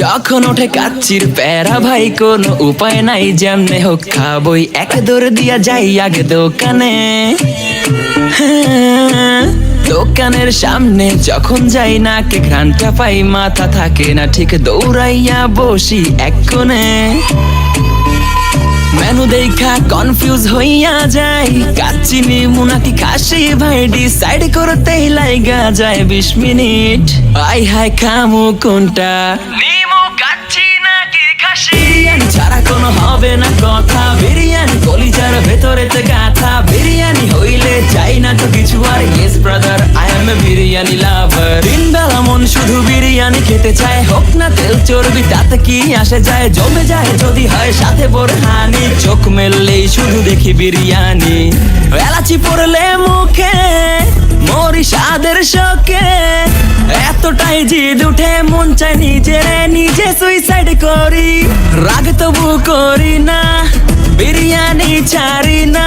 যখন ওঠে কাচ্চির প্যারা ভাই, কোনো উপায় নাই, যেমনে হোক খাবই। এক দৌড় দিয়া যাই আগে দোকানে। দোকানের সামনে যখন যাই না কে ঘ্রানটা পাই, মাথা থাকে না ঠিক, দৌড়াইয়া বসি এক মেনু দেখা কনফিউজ হইয়া যাই কাচ্চিনি মুনাকি খাসি ভাই ডিসাইড করতেই লাইগা যায় বিশ মিনিট। আই হাই খামু কোনটা? বিরিয়ানি খেতে চায়। হোক না তেল চর্বি, তাতে কি আসে যায়? জমে যায় যদি হয় সাথে বোরহানি। চোখ মেললেই শুধু দেখি বিরিয়ানি। এলাচি পড়লে মুখে মরি স্বাদের শোকে। এতটাই জিদ উঠে, মন চায় নিজে নিজে সুইসাইড করি। রাগ তবু করি না, বিরিয়ানি ছাড়ি না।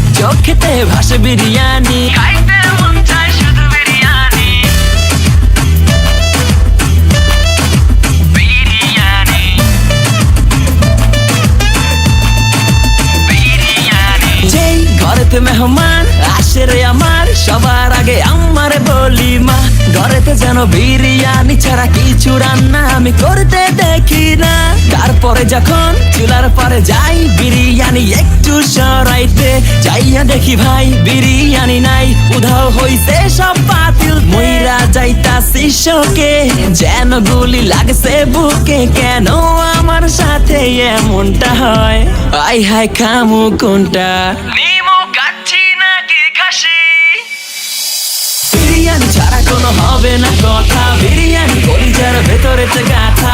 চোখেতে ভাসে বিরিয়ানি। খাইতে মন চায় শুধু বিরিয়ানি। বিরিয়ানি। বিরিয়ানি। যেই ঘরেতে মেহমান আসে রে আমার সবার আগে আমার বলি মা ঘরেতে যেন বিরিয়ানি ছাড়া কিছু রান্না আমি করতে দেখি না। যখন চুলার পরে যাই বিরিয়ানি একটু সরাইতে। যাইয়া দেখি ভাই বিরিয়ানি নাই। উধাও হইছে সব পাতিল মইরা যাইতা শিশকে যেন গুলি লাগছে বুকে। কেন আমার সাথে এমনটা হয়? আই হাই খামু কোনটা? বিরিয়ানি ছাড়া কোনো হবে না কথা। বিরিয়ানি কলিজার ভেতরে গাথা।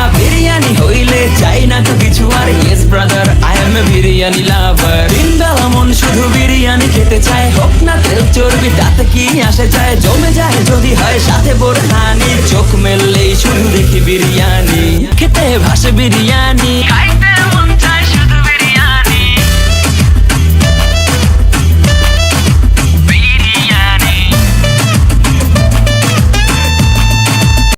সাথে বোরহানি চোখ মেললেই শুধু দেখি বিরিয়ানি। খেতে ভাসে বিরিয়ানি।